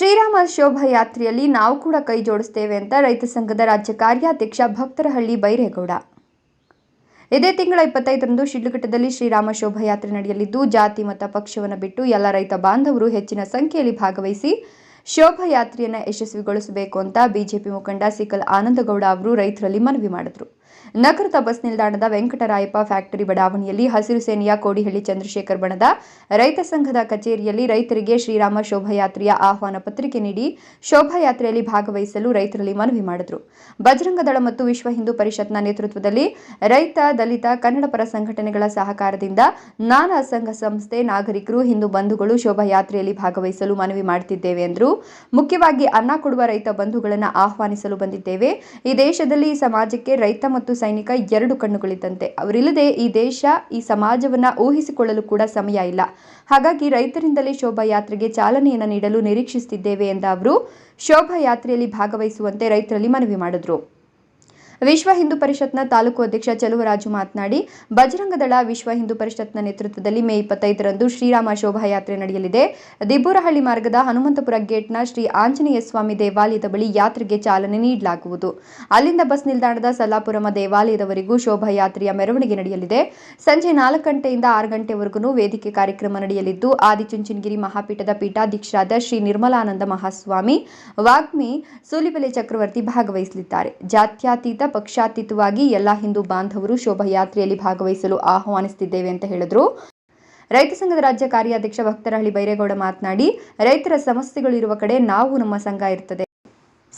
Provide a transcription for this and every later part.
ಶ್ರೀರಾಮ ಶೋಭಾಯಾತ್ರೆಯಲ್ಲಿ ನಾವು ಕೂಡ ಕೈ ಜೋಡಿಸ್ತೇವೆ ಅಂತ ರೈತ ಸಂಘದ ರಾಜ್ಯ ಕಾರ್ಯಾಧ್ಯಕ್ಷ ಭಕ್ತರಹಳ್ಳಿ ಬೈರೇಗೌಡ. ಇದೇ ತಿಂಗಳ ಇಪ್ಪತ್ತೈದರಂದು ಶಿಡ್ಲಘಟ್ಟದಲ್ಲಿ ಶ್ರೀರಾಮ ಶೋಭಾಯಾತ್ರೆ ನಡೆಯಲಿದ್ದು, ಜಾತಿ, ಮತ, ಪಕ್ಷವನ್ನು ಬಿಟ್ಟು ಎಲ್ಲ ರೈತ ಬಾಂಧವರು ಹೆಚ್ಚಿನ ಸಂಖ್ಯೆಯಲ್ಲಿ ಭಾಗವಹಿಸಿ ಶೋಭಾಯಾತ್ರೆಯನ್ನು ಯಶಸ್ವಿಗೊಳಿಸಬೇಕು ಅಂತ ಬಿಜೆಪಿ ಮುಖಂಡ ಸಿಕಲ್ ಆನಂದಗೌಡ ಅವರು ರೈತರಲ್ಲಿ ಮನವಿ ಮಾಡಿದರು. ನಗರದ ಬಸ್ ನಿಲ್ದಾಣದ ವೆಂಕಟರಾಯಪ್ಪ ಫ್ಯಾಕ್ಟರಿ ಬಡಾವಣೆಯಲ್ಲಿ ಹಸಿರು ಸೇನೆಯ ಕೋಡಿಹಳ್ಳಿ ಚಂದ್ರಶೇಖರ್ ಬಣದ ರೈತ ಸಂಘದ ಕಚೇರಿಯಲ್ಲಿ ರೈತರಿಗೆ ಶ್ರೀರಾಮ ಶೋಭಾಯಾತ್ರೆಯ ಆಹ್ವಾನ ಪತ್ರಿಕೆ ನೀಡಿ ಶೋಭಾಯಾತ್ರೆಯಲ್ಲಿ ಭಾಗವಹಿಸಲು ರೈತರಲ್ಲಿ ಮನವಿ ಮಾಡಿದರು. ಬಜರಂಗದಳ ಮತ್ತು ವಿಶ್ವ ಹಿಂದೂ ಪರಿಷತ್ನ ನೇತೃತ್ವದಲ್ಲಿ ರೈತ, ದಲಿತ, ಕನ್ನಡ ಪರ ಸಂಘಟನೆಗಳ ಸಹಕಾರದಿಂದ ನಾನಾ ಸಂಘ ಸಂಸ್ಥೆ, ನಾಗರಿಕರು, ಹಿಂದೂ ಬಂಧುಗಳು ಶೋಭಾಯಾತ್ರೆಯಲ್ಲಿ ಭಾಗವಹಿಸಲು ಮನವಿ ಮಾಡುತ್ತಿದ್ದೇವೆ ಎಂದರು ಮುಖ್ಯವಾಗಿ ಅನ್ನ ಕೊಡುವ ರೈತ ಬಂಧುಗಳನ್ನು ಆಹ್ವಾನಿಸಲು ಬಂದಿದ್ದೇವೆ. ಈ ದೇಶದಲ್ಲಿ ಸಮಾಜಕ್ಕೆ ರೈತ ಮತ್ತು ಸೈನಿಕ ಎರಡು ಕಣ್ಣುಗಳಿದ್ದಂತೆ. ಅವರಿಲ್ಲದೆ ಈ ದೇಶ, ಈ ಸಮಾಜವನ್ನ ಊಹಿಸಿಕೊಳ್ಳಲು ಕೂಡ ಸಮಯ ಇಲ್ಲ. ಹಾಗಾಗಿ ರೈತರಿಂದಲೇ ಶೋಭಾಯಾತ್ರೆಗೆ ಚಾಲನೆಯನ್ನು ನೀಡಲು ನಿರೀಕ್ಷಿಸುತ್ತಿದ್ದೇವೆ ಎಂದ ಅವರು, ಶೋಭಾಯಾತ್ರೆಯಲ್ಲಿ ಭಾಗವಹಿಸುವಂತೆ ರೈತರಲ್ಲಿ ಮನವಿ ಮಾಡಿದರು. ವಿಶ್ವ ಹಿಂದೂ ಪರಿಷತ್ನ ತಾಲೂಕು ಅಧ್ಯಕ್ಷ ಚಲುವರಾಜು ಮಾತನಾಡಿ, ಬಜರಂಗದಳ ವಿಶ್ವ ಹಿಂದೂ ಪರಿಷತ್ನ ನೇತೃತ್ವದಲ್ಲಿ ಮೇ ಇಪ್ಪತ್ತೈದರಂದು ಶ್ರೀರಾಮ ಶೋಭಾಯಾತ್ರೆ ನಡೆಯಲಿದೆ. ದಿಬ್ಬೂರಹಳ್ಳಿ ಮಾರ್ಗದ ಹನುಮಂತಪುರ ಗೇಟ್ನ ಶ್ರೀ ಆಂಜನೇಯ ಸ್ವಾಮಿ ದೇವಾಲಯದ ಬಳಿ ಯಾತ್ರೆಗೆ ಚಾಲನೆ ನೀಡಲಾಗುವುದು. ಅಲ್ಲಿಂದ ಬಸ್ ನಿಲ್ದಾಣದ ಸಲ್ಲಾಪುರಮ ದೇವಾಲಯದವರೆಗೂ ಶೋಭಾಯಾತ್ರೆಯ ಮೆರವಣಿಗೆ ನಡೆಯಲಿದೆ. ಸಂಜೆ ನಾಲ್ಕು ಗಂಟೆಯಿಂದ ಆರು ಗಂಟೆವರೆಗೂ ವೇದಿಕೆ ಕಾರ್ಯಕ್ರಮ ನಡೆಯಲಿದ್ದು, ಆದಿಚುಂಚನಗಿರಿ ಮಹಾಪೀಠದ ಪೀಠಾಧ್ಯಕ್ಷರಾದ ಶ್ರೀ ನಿರ್ಮಲಾನಂದ ಮಹಾಸ್ವಾಮಿ, ವಾಗ್ಮಿ, ಸೂಲಿಬೆಲೆ ಚಕ್ರವರ್ತಿ ಭಾಗವಹಿಸಲಿದ್ದಾರೆ. ಜಾತ್ಯತೀತ ಪಕ್ಷಾತೀತವಾಗಿ ಎಲ್ಲ ಹಿಂದೂ ಬಾಂಧವರು ಶೋಭಾಯಾತ್ರೆಯಲ್ಲಿ ಭಾಗವಹಿಸಲು ಆಹ್ವಾನಿಸುತ್ತಿದ್ದೇವೆ ಅಂತ ಹೇಳಿದ್ರು. ರೈತ ಸಂಘದ ರಾಜ್ಯ ಕಾರ್ಯಾಧ್ಯಕ್ಷ ಭಕ್ತರಹಳ್ಳಿ ಬೈರೇಗೌಡ ಮಾತನಾಡಿ, ರೈತರ ಸಮಸ್ಯೆಗಳು ಇರುವ ಕಡೆ ನಾವು ನಮ್ಮ ಸಂಘ ಇರ್ತದೆ.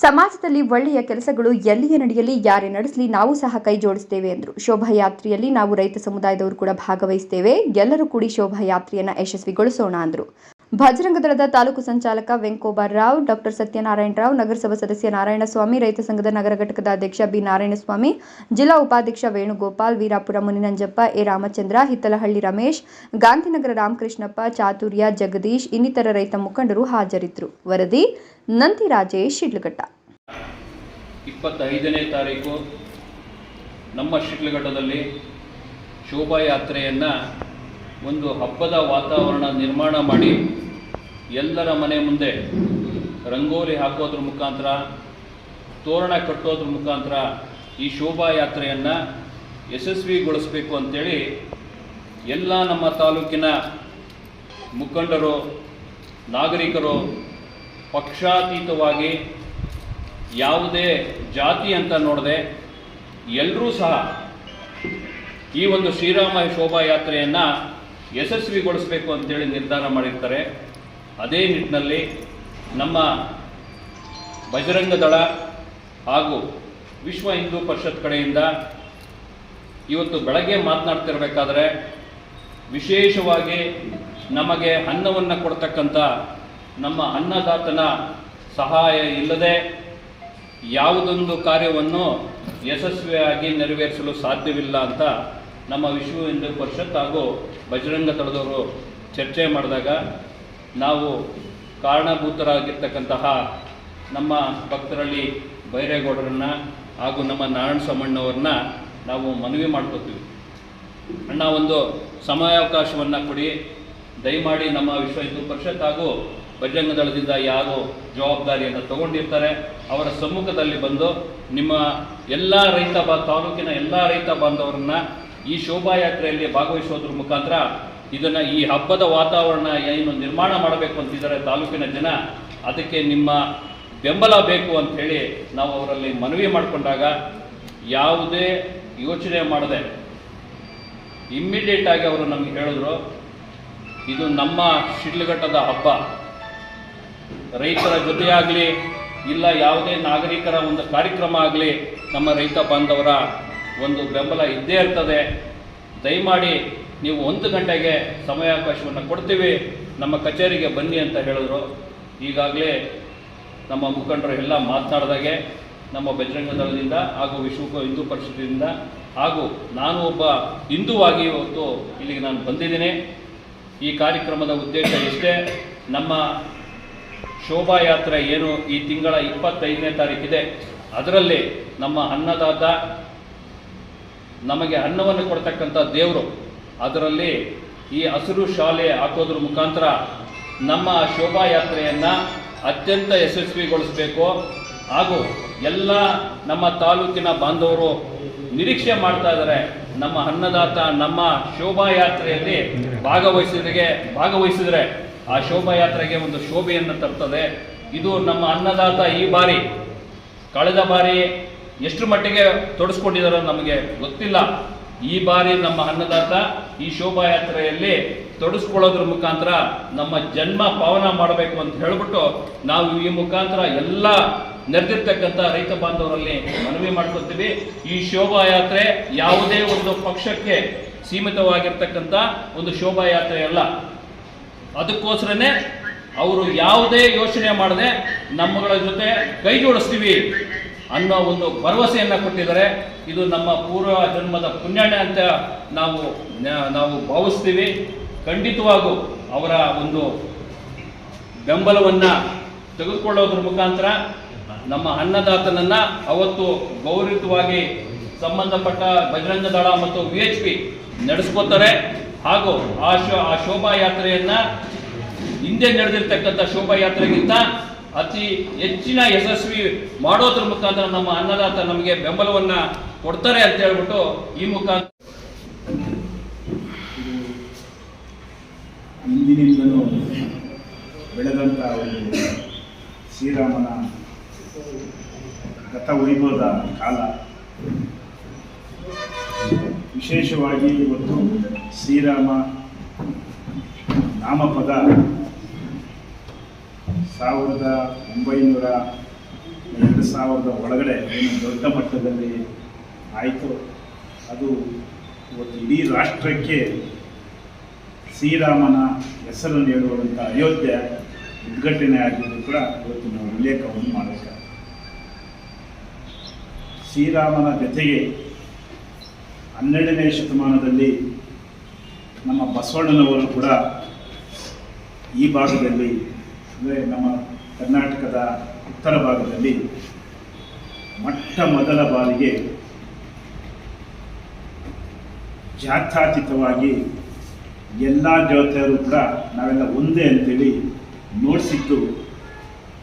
ಸಮಾಜದಲ್ಲಿ ಒಳ್ಳೆಯ ಕೆಲಸಗಳು ಎಲ್ಲಿಯೇ ನಡೆಯಲಿ ಯಾರೇ ನಡೆಸಲಿ ನಾವು ಸಹ ಕೈ ಜೋಡಿಸ್ತೇವೆ ಎಂದರು. ಶೋಭಾಯಾತ್ರೆಯಲ್ಲಿ ನಾವು ರೈತ ಸಮುದಾಯದವರು ಕೂಡ ಭಾಗವಹಿಸ್ತೇವೆ. ಎಲ್ಲರೂ ಕೂಡಿ ಶೋಭಾಯಾತ್ರೆಯನ್ನು ಯಶಸ್ವಿಗೊಳಿಸೋಣ ಅಂದರು. ಭಜರಂಗ ದಳದ ತಾಲೂಕು ಸಂಚಾಲಕ ವೆಂಕೋಬಾರ್ ರಾವ್, ಡಾಕ್ಟರ್ ಸತ್ಯನಾರಾಯಣ ರಾವ್, ನಗರಸಭಾ ಸದಸ್ಯ ನಾರಾಯಣಸ್ವಾಮಿ, ರೈತ ಸಂಘದ ನಗರ ಘಟಕದ ಅಧ್ಯಕ್ಷ ಬಿ ನಾರಾಯಣಸ್ವಾಮಿ, ಜಿಲ್ಲಾ ಉಪಾಧ್ಯಕ್ಷ ವೇಣುಗೋಪಾಲ್, ವೀರಾಪುರ ಮುನಿನಂಜಪ್ಪ, ಎ ರಾಮಚಂದ್ರ, ಹಿತ್ತಲಹಳ್ಳಿ ರಮೇಶ್, ಗಾಂಧಿನಗರ ರಾಮಕೃಷ್ಣಪ್ಪ, ಚಾತುರ್ಯ, ಜಗದೀಶ್ ಇನ್ನಿತರ ರೈತ ಮುಖಂಡರು ಹಾಜರಿದ್ದರು. ವರದಿ ನಂದಿ ರಾಜೇಶ್, ಶಿಡ್ಲಘಟ್ಟ. ಇಪ್ಪತ್ತೈದನೇ ತಾರೀಕು ನಮ್ಮ ಶಿಡ್ಲಘಟ್ಟದಲ್ಲಿ ಶೋಭಾಯಾತ್ರೆಯನ್ನು ಒಂದು ಹಬ್ಬದ ವಾತಾವರಣ ನಿರ್ಮಾಣ ಮಾಡಿ ಎಲ್ಲರ ಮನೆ ಮುಂದೆ ರಂಗೋಲಿ ಹಾಕೋದ್ರ ಮುಖಾಂತರ, ತೋರಣ ಕಟ್ಟೋದ್ರ ಮುಖಾಂತರ ಈ ಶೋಭಾಯಾತ್ರೆಯನ್ನು ಯಶಸ್ವಿಗೊಳಿಸಬೇಕು ಅಂತೇಳಿ ಎಲ್ಲ ನಮ್ಮ ತಾಲೂಕಿನ ಮುಖಂಡರು, ನಾಗರಿಕರು ಪಕ್ಷಾತೀತವಾಗಿ ಯಾವುದೇ ಜಾತಿ ಅಂತ ನೋಡದೆ ಎಲ್ಲರೂ ಸಹ ಈ ಒಂದು ಶ್ರೀರಾಮ ಶೋಭಾಯಾತ್ರೆಯನ್ನು ಯಶಸ್ವಿಗೊಳಿಸಬೇಕು ಅಂತೇಳಿ ನಿರ್ಧಾರ ಮಾಡಿರ್ತಾರೆ. ಅದೇ ನಿಟ್ಟಿನಲ್ಲಿ ನಮ್ಮ ಬಜರಂಗ ದಳ ಹಾಗೂ ವಿಶ್ವ ಹಿಂದೂ ಪರಿಷತ್ ಕಡೆಯಿಂದ ಇವತ್ತು ಬೆಳಗ್ಗೆ ಮಾತನಾಡ್ತಿರಬೇಕಾದ್ರೆ ವಿಶೇಷವಾಗಿ ನಮಗೆ ಅನ್ನವನ್ನು ಕೊಡ್ತಕ್ಕಂಥ ನಮ್ಮ ಅನ್ನದಾತನ ಸಹಾಯ ಇಲ್ಲದೆ ಯಾವುದೊಂದು ಕಾರ್ಯವನ್ನು ಯಶಸ್ವಿಯಾಗಿ ನೆರವೇರಿಸಲು ಸಾಧ್ಯವಿಲ್ಲ ಅಂತ ನಮ್ಮ ವಿಶ್ವ ಹಿಂದೂ ಪರಿಷತ್ ಹಾಗೂ ಬಜರಂಗ ತಳದವರು ಚರ್ಚೆ ಮಾಡಿದಾಗ ನಾವು ಕಾರಣಭೂತರಾಗಿರ್ತಕ್ಕಂತಹ ನಮ್ಮ ಭಕ್ತರಲ್ಲಿ ಬೈರೇಗೌಡರನ್ನ ಹಾಗೂ ನಮ್ಮ ನಾರಾಯಣ ಸಮಣ್ಣವ್ರನ್ನ ನಾವು ಮನವಿ ಮಾಡ್ಕೋತೀವಿ. ಅಣ್ಣ, ಒಂದು ಸಮಯಾವಕಾಶವನ್ನು ಕೊಡಿ. ದಯಮಾಡಿ ನಮ್ಮ ವಿಶ್ವ ಹಿಂದೂ ಪರಿಷತ್ ಹಾಗೂ ಬಜರಂಗ ದಳದಿಂದ ಯಾರು ಜವಾಬ್ದಾರಿಯನ್ನು ತಗೊಂಡಿರ್ತಾರೆ, ಅವರ ಸಮ್ಮುಖದಲ್ಲಿ ಬಂದು ನಿಮ್ಮ ಎಲ್ಲ ರೈತ ಬಾ, ತಾಲೂಕಿನ ಎಲ್ಲ ರೈತ ಬಾಂಧವರನ್ನ ಈ ಶೋಭಾಯಾತ್ರೆಯಲ್ಲಿ ಭಾಗವಹಿಸೋದ್ರ ಮುಖಾಂತರ ಇದನ್ನು ಈ ಹಬ್ಬದ ವಾತಾವರಣ ಏನು ನಿರ್ಮಾಣ ಮಾಡಬೇಕು ಅಂತಿದ್ದಾರೆ ತಾಲೂಕಿನ ಜನ, ಅದಕ್ಕೆ ನಿಮ್ಮ ಬೆಂಬಲ ಬೇಕು ಅಂತ ಹೇಳಿ ನಾವು ಅವರಲ್ಲಿ ಮನವಿ ಮಾಡಿಕೊಂಡಾಗ ಯಾವುದೇ ಯೋಚನೆ ಮಾಡದೆ ಇಮ್ಮಿಡಿಯೇಟ್ ಆಗಿ ಅವರು ನಮಗೆ ಹೇಳಿದ್ರು, ಇದು ನಮ್ಮ ಶಿಡ್ಲಘಟ್ಟದ ಹಬ್ಬ. ರೈತರ ಜೊತೆಯಾಗಲಿ, ಇಲ್ಲ ಯಾವುದೇ ನಾಗರಿಕರ ಒಂದು ಕಾರ್ಯಕ್ರಮ ಆಗಲಿ, ನಮ್ಮ ರೈತ ಬಾಂಧವರ ಒಂದು ಬೆಂಬಲ ಇದ್ದೇ ಇರ್ತದೆ. ದಯಮಾಡಿ ನೀವು ಒಂದು ಗಂಟೆಗೆ ಸಮಯಾವಕಾಶವನ್ನು ಕೊಡ್ತೀವಿ. ನಮ್ಮ ಕಚೇರಿಗೆ ಬನ್ನಿ ಅಂತ ಹೇಳಿದ್ರು. ಈಗಾಗಲೇ ನಮ್ಮ ಮುಖಂಡರು ಎಲ್ಲ ಮಾತನಾಡಿದಾಗೆ, ನಮ್ಮ ಬಜರಂಗ ದಳದಿಂದ ಹಾಗೂ ವಿಶ್ವ ಹಿಂದೂ ಪರಿಷತ್ತಿನಿಂದ ಹಾಗೂ ನಾನು ಒಬ್ಬ ಹಿಂದೂವಾಗಿ ಇವತ್ತು ಇಲ್ಲಿಗೆ ನಾನು ಬಂದಿದ್ದೀನಿ. ಈ ಕಾರ್ಯಕ್ರಮದ ಉದ್ದೇಶ ಇಷ್ಟೇ. ನಮ್ಮ ಶೋಭಾಯಾತ್ರೆ ಏನು ಈ ತಿಂಗಳ ಇಪ್ಪತ್ತೈದನೇ ತಾರೀಕಿದೆ ಅದರಲ್ಲಿ ನಮ್ಮ ಅನ್ನದಾತ ನಮಗೆ ಅನ್ನವನ್ನು ಕೊಡ್ತಕ್ಕಂಥ ದೇವರು, ಅದರಲ್ಲಿ ಈ ಹಸಿರು ಶಾಲೆ ಹಾಕೋದ್ರ ಮುಖಾಂತರ ನಮ್ಮ ಶೋಭಾಯಾತ್ರೆಯನ್ನು ಅತ್ಯಂತ ಯಶಸ್ವಿಗೊಳಿಸಬೇಕು. ಹಾಗೂ ಎಲ್ಲ ನಮ್ಮ ತಾಲೂಕಿನ ಬಾಂಧವರು ನಿರೀಕ್ಷೆ ಮಾಡ್ತಾ ಇದ್ದಾರೆ, ನಮ್ಮ ಅನ್ನದಾತ, ನಮ್ಮ ಶೋಭಾಯಾತ್ರೆಯಲ್ಲಿ ಭಾಗವಹಿಸಿದ್ರಿಗೆ ಭಾಗವಹಿಸಿದರೆ ಆ ಶೋಭಾಯಾತ್ರೆಗೆ ಒಂದು ಶೋಭೆಯನ್ನು ತರ್ತದೆ. ಇದು ನಮ್ಮ ಅನ್ನದಾತ ಈ ಬಾರಿ, ಕಳೆದ ಬಾರಿ ಎಷ್ಟು ಮಟ್ಟಿಗೆ ತೊಡಸ್ಕೊಂಡಿದಾರೋ ನಮಗೆ ಗೊತ್ತಿಲ್ಲ. ಈ ಬಾರಿ ನಮ್ಮ ಅನ್ನದಾತ ಈ ಶೋಭಾಯಾತ್ರೆಯಲ್ಲಿ ತೊಡಸ್ಕೊಳ್ಳೋದ್ರ ಮುಖಾಂತರ ನಮ್ಮ ಜನ್ಮ ಪಾವನ ಮಾಡಬೇಕು ಅಂತ ಹೇಳ್ಬಿಟ್ಟು ನಾವು ಈ ಮುಖಾಂತರ ಎಲ್ಲ ನೆರೆದಿರ್ತಕ್ಕಂಥ ರೈತ ಬಾಂಧವರಲ್ಲಿ ಮನವಿ ಮಾಡ್ಕೊತೀವಿ. ಈ ಶೋಭಾಯಾತ್ರೆ ಯಾವುದೇ ಒಂದು ಪಕ್ಷಕ್ಕೆ ಸೀಮಿತವಾಗಿರ್ತಕ್ಕಂಥ ಒಂದು ಶೋಭಾಯಾತ್ರೆ ಅಲ್ಲ. ಅದಕ್ಕೋಸ್ಕರನೇ ಅವರು ಯಾವುದೇ ಯೋಚನೆ ಮಾಡದೆ ನಮ್ಮಗಳ ಜೊತೆ ಕೈ ಜೋಡಿಸ್ತೀವಿ. ಅನ್ನೋ ಒಂದು ಭರವಸೆಯನ್ನು ಕೊಟ್ಟಿದ್ದಾರೆ. ಇದು ನಮ್ಮ ಪೂರ್ವ ಜನ್ಮದ ಪುಣ್ಯಾಣೆ ಅಂತ ನಾವು ನಾವು ಭಾವಿಸ್ತೀವಿ. ಖಂಡಿತವಾಗೂ ಅವರ ಒಂದು ಬೆಂಬಲವನ್ನು ತೆಗೆದುಕೊಳ್ಳೋದ್ರ ಮುಖಾಂತರ ನಮ್ಮ ಅನ್ನದಾತನನ್ನು ಅವತ್ತು ಗೌರವಿತವಾಗಿ ಸಂಬಂಧಪಟ್ಟ ಬಜರಂಗ ದಳ ಮತ್ತು ವಿ ಎಚ್ ಪಿ ನಡೆಸ್ಕೋತಾರೆ. ಹಾಗೂ ಆ ಶೋ, ಆ ಶೋಭಾಯಾತ್ರೆಯನ್ನು ಹಿಂದೆ ನಡೆದಿರ್ತಕ್ಕಂಥ ಶೋಭಾಯಾತ್ರೆಗಿಂತ ಅತಿ ಹೆಚ್ಚಿನ ಯಶಸ್ವಿ ಮಾಡೋದ್ರ ಮುಖಾಂತರ ನಮ್ಮ ಅನ್ನದಾತ ನಮಗೆ ಬೆಂಬಲವನ್ನ ಕೊಡ್ತಾರೆ ಅಂತ ಹೇಳ್ಬಿಟ್ಟು ಈ ಮುಖಾಂತರ ಹಿಂದಿನಿಂದಲೂ ಬೆಳೆದಂತ ಒಂದು ಶ್ರೀರಾಮನ ಗತ ವೈಭವದ ಕಾಲ? ವಿಶೇಷವಾಗಿ ಇವತ್ತು ಶ್ರೀರಾಮ ನಾಮಪದ ಸಾವಿರದ ಒಂಬೈನೂರ ಎರಡು ಸಾವಿರದ ಒಳಗಡೆ ಏನು ದೊಡ್ಡ ಮಟ್ಟದಲ್ಲಿ ಆಯಿತು. ಅದು ಇವತ್ತು ಇಡೀ ರಾಷ್ಟ್ರಕ್ಕೆ ಶ್ರೀರಾಮನ ಹೆಸರನ್ನು ನೀಡುವಂಥ ಅಯೋಧ್ಯೆ ಉದ್ಘಾಟನೆ ಆಗಿದ್ದು ಕೂಡ ಇವತ್ತು ನಾವು ಉಲ್ಲೇಖವನ್ನು ಮಾಡಬೇಕು. ಶ್ರೀರಾಮನ ಜೊತೆಗೆ ಹನ್ನೆರಡನೇ ಶತಮಾನದಲ್ಲಿ ನಮ್ಮ ಬಸವಣ್ಣನವರು ಕೂಡ ಈ ಭಾಗದಲ್ಲಿ ಅಂದರೆ ನಮ್ಮ ಕರ್ನಾಟಕದ ಉತ್ತರ ಭಾಗದಲ್ಲಿ ಮೊಟ್ಟ ಮೊದಲ ಬಾರಿಗೆ ಜಾತ್ಯಾತೀತವಾಗಿ ಎಲ್ಲ ದೇವತೆಯರು ಕೂಡ ನಾವೆಲ್ಲ ಒಂದೇ ಅಂತೇಳಿ ನೋಡಿಸಿದ್ದು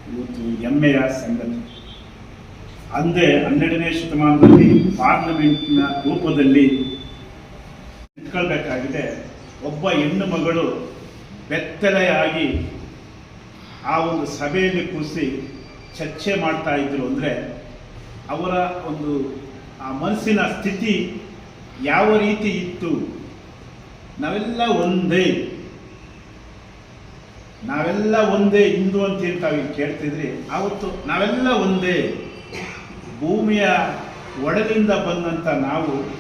ಇವತ್ತು ಹೆಮ್ಮೆಯ ಸಂಗತಿ. ಅಂದೇ ಹನ್ನೆರಡನೇ ಶತಮಾನದಲ್ಲಿ ಪಾರ್ಲಿಮೆಂಟ್ನ ರೂಪದಲ್ಲಿ ಇಟ್ಕೊಳ್ಬೇಕಾಗಿದೆ ಒಬ್ಬ ಹೆಣ್ಣು ಮಗಳು ಬೆತ್ತಲೆಯಾಗಿ ಆ ಒಂದು ಸಭೆಯಲ್ಲಿ ಕೂರಿಸಿ ಚರ್ಚೆ ಮಾಡ್ತಾ ಇದ್ರು ಅಂದರೆ ಅವರ ಒಂದು, ಆ ಮನಸ್ಸಿನ ಸ್ಥಿತಿ ಯಾವ ರೀತಿ ಇತ್ತು? ನಾವೆಲ್ಲ ಒಂದೇ. ನಾವೆಲ್ಲ ಒಂದೇ ಹಿಂದೂ ಅಂತ ಏನ್ ಕೇಳ್ತಿದ್ರಿ. ಆವತ್ತು ನಾವೆಲ್ಲ ಒಂದೇ. ಭೂಮಿಯ ಒಡಲಿಂದ ಬಂದಂಥ ನಾವು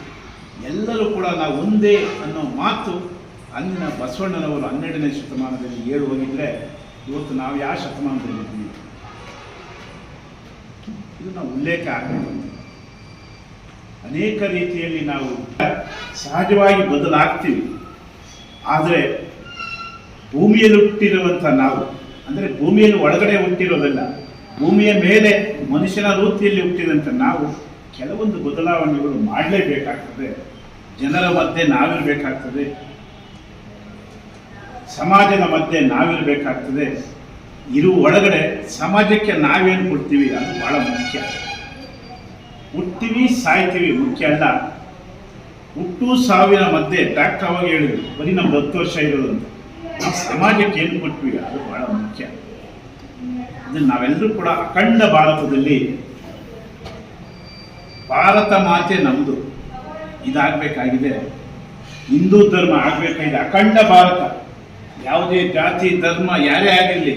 ಎಲ್ಲರೂ ಕೂಡ ನಾವು ಒಂದೇ ಅನ್ನೋ ಮಾತು ಅಂದಿನ ಬಸವಣ್ಣನವರು ಹನ್ನೆರಡನೇ ಶತಮಾನದಲ್ಲಿ ಹೇಳುವಾಗಿದ್ದರೆ ಇವತ್ತು ನಾವು ಯಾವ ಶತಮಾನದಲ್ಲಿದ್ದೀವಿ ಇದು ನಾವು ಉಲ್ಲೇಖ ಆಗಬೇಕು. ಅನೇಕ ರೀತಿಯಲ್ಲಿ ನಾವು ಸಹಜವಾಗಿ ಬದಲಾಗ್ತೀವಿ. ಆದರೆ ಭೂಮಿಯಲ್ಲಿ ಹುಟ್ಟಿರುವಂಥ ನಾವು, ಅಂದರೆ ಭೂಮಿಯಲ್ಲಿ ಒಳಗಡೆ ಹುಟ್ಟಿರೋದಲ್ಲ, ಭೂಮಿಯ ಮೇಲೆ ಮನುಷ್ಯನ ರೂಪಿಯಲ್ಲಿ ಹುಟ್ಟಿದಂಥ ನಾವು ಕೆಲವೊಂದು ಬದಲಾವಣೆಗಳು ಮಾಡಲೇಬೇಕಾಗ್ತದೆ. ಜನರ ಮಧ್ಯೆ ನಾವಿರಬೇಕಾಗ್ತದೆ. ಸಮಾಜದ ಮಧ್ಯೆ ನಾವಿರಬೇಕಾಗ್ತದೆ. ಇರು ಒಳಗಡೆ ಸಮಾಜಕ್ಕೆ ನಾವೇನು ಕೊಡ್ತೀವಿ ಅದು ಬಹಳ ಮುಖ್ಯ. ಹುಟ್ತೀವಿ ಸಾಯ್ತೀವಿ ಮುಖ್ಯ ಅಲ್ಲ. ಹುಟ್ಟು ಸಾವಿನ ಮಧ್ಯೆ ಡಾಕ್ಟರ್ ಅವಾಗ ಹೇಳಿದ್ರು, ಬರೀ ನಮ್ದು ಹತ್ತು ವರ್ಷ ಇರೋದು ಅಂತ. ಸಮಾಜಕ್ಕೆ ಏನು ಕೊಟ್ವಿ ಅದು ಬಹಳ ಮುಖ್ಯ. ಅದನ್ನು ನಾವೆಲ್ಲರೂ ಕೂಡ ಅಖಂಡ ಭಾರತದಲ್ಲಿ ಭಾರತ ಮಾತೆ ನಮ್ಮದು ಇದಾಗಬೇಕಾಗಿದೆ. ಹಿಂದೂ ಧರ್ಮ ಆಗಬೇಕಾಗಿದೆ. ಅಖಂಡ ಭಾರತ. ಯಾವುದೇ ಜಾತಿ, ಧರ್ಮ, ಯಾರೇ ಆಗಿರಲಿ,